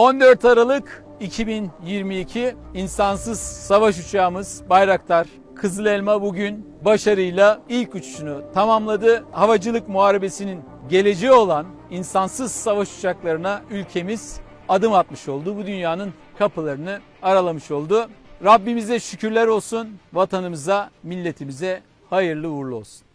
14 Aralık 2022 insansız savaş uçağımız Bayraktar Kızıl Elma bugün başarıyla ilk uçuşunu tamamladı. Havacılık muharebesinin geleceği olan insansız savaş uçaklarına ülkemiz adım atmış oldu. Bu dünyanın kapılarını aralamış oldu. Rabbimize şükürler olsun. Vatanımıza, milletimize hayırlı uğurlu olsun.